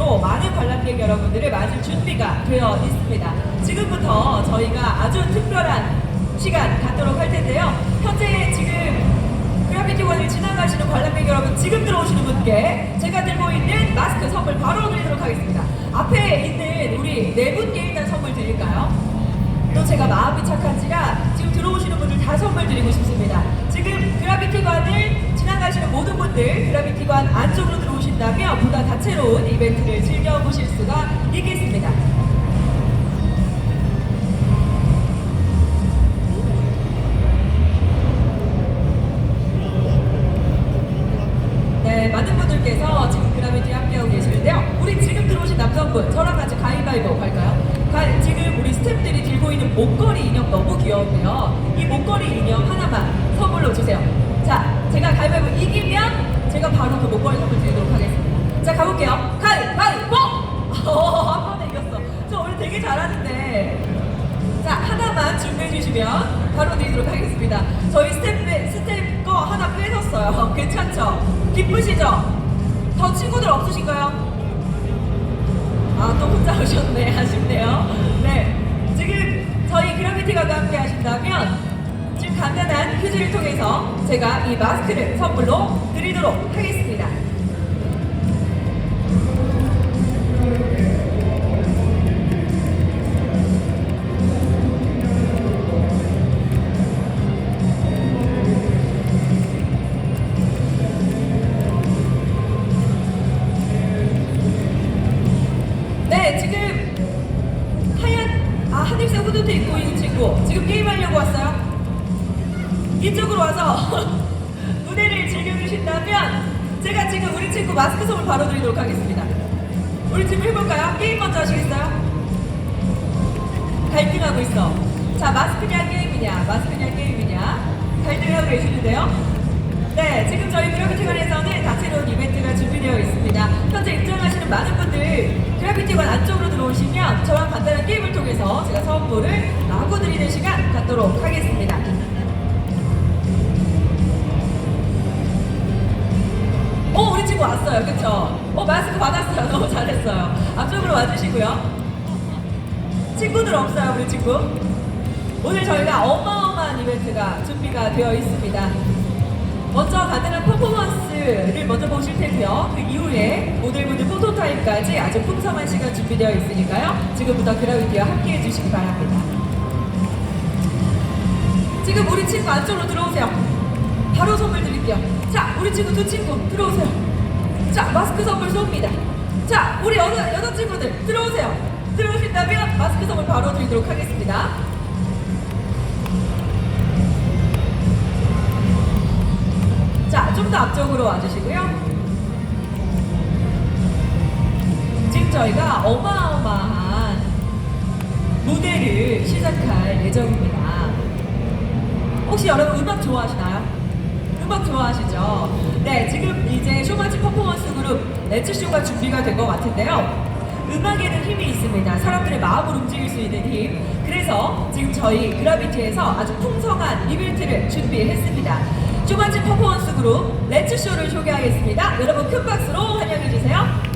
이벤트로 많은 관람객 여러분들을 맞을 준비가 되어 있습니다. 지금부터 저희가 아주 특별한 시간 갖도록 할 텐데요. 현재 지금 그라비티원을 지나가시는 관람객 여러분, 지금 들어오시는 분께 제가 들고 있는 마스크 선물 바로 드리도록 하겠습니다. 앞에 있는 우리 네 분께 일단 선물 드릴까요? 또 제가 마음이 착한지라 지금 들어오시는 분들 다 선물 드리고 싶습니다. 지금 그라비티관을 지나가시는 모든 분들 그라비티관 안쪽으로 들어오 신다면 보다 다채로운 이벤트를 즐겨보실 수가 있겠습니다. 네, 많은 분들께서 지금 그라비티 함께하고 계시는데요. 우리 지금 들어오신 남성분, 저랑 같이 가위바위보 할까요? 가- 지금 우리 스태프들이 들고 있는 목걸이 인형 너무 귀여운데요. 이 목걸이 인형 하나만 선물로 주세요. 자, 제가 가위바위보 이기면 제가 바로 그 목걸이 선물 하겠습니다. 자, 가볼게요. 가위바위보! 어, 한 번에 이겼어. 저 오늘 되게 잘하는데. 자, 하나만 준비해 주시면 바로 드리도록 하겠습니다. 저희 스텝, 스텝 거 하나 뺏었어요. 괜찮죠? 기쁘시죠? 더 친구들 없으신가요? 아, 또 혼자 오셨네. 아쉽네요. 네. 지금 저희 그라비티가 함께 하신다면 지금 간단한 퀴즈를 통해서 제가 이 마스크를 선물로 드리도록 하겠습니다. 후드티 입고 있는 친구 지금 게임하려고 왔어요? 이쪽으로 와서 무대를 즐겨주신다면 제가 지금 우리 친구 마스크 선물 바로 드리도록 하겠습니다. 우리 친구 해볼까요? 게임 먼저 하시겠어요? 갈등하고 있어. 자, 마스크냐 게임이냐, 마스크냐 게임이냐 갈등을 하고 계시는데요. 네, 지금 저희 그라비티관에서는 다채로운 이벤트가 준비되어 있습니다. 현재 입장하시는 많은 분들 그라비티관 안쪽으로 들어오시면 저랑 간단한 게임을 통해서 제가 선물을 마구 드리는 시간 갖도록 하겠습니다. 어, 우리 친구 왔어요. 그쵸? 어, 마스크 받았어요. 너무 잘했어요. 앞쪽으로 와주시고요. 친구들 없어요, 우리 친구? 오늘 저희가 어마어마한 이벤트가 준비가 되어 있습니다. 간단한 퍼포먼스를 먼저 보실 테고요. 그 이후에 모델분들 포토타임까지 아주 풍성한 시간 준비되어 있으니까요. 지금부터 그라비티와 함께 해주시기 바랍니다. 지금 우리 친구 안쪽으로 들어오세요. 바로 선물 드릴게요. 자, 우리 친구 두 친구 들어오세요. 자, 마스크 선물 쏩니다. 자, 우리 여자, 여자 친구들 들어오세요. 들어오신다면 마스크 선물 바로 드리도록 하겠습니다. 좀 더 앞쪽으로 와주시고요. 지금 저희가 어마어마한 무대를 시작할 예정입니다. 혹시 여러분 음악 좋아하시나요? 음악 좋아하시죠? 네, 지금 이제 쇼마지 퍼포먼스 그룹 레츠쇼가 준비가 된 것 같은데요. 음악에는 힘이 있습니다. 사람들의 마음을 움직일 수 있는 힘. 그래서 지금 저희 그라비티에서 아주 풍성한 이벤트를 준비했습니다. 쇼마지 퍼포먼스 그룹 레츠쇼를 소개하겠습니다. 여러분 큰 박수로 환영해 주세요.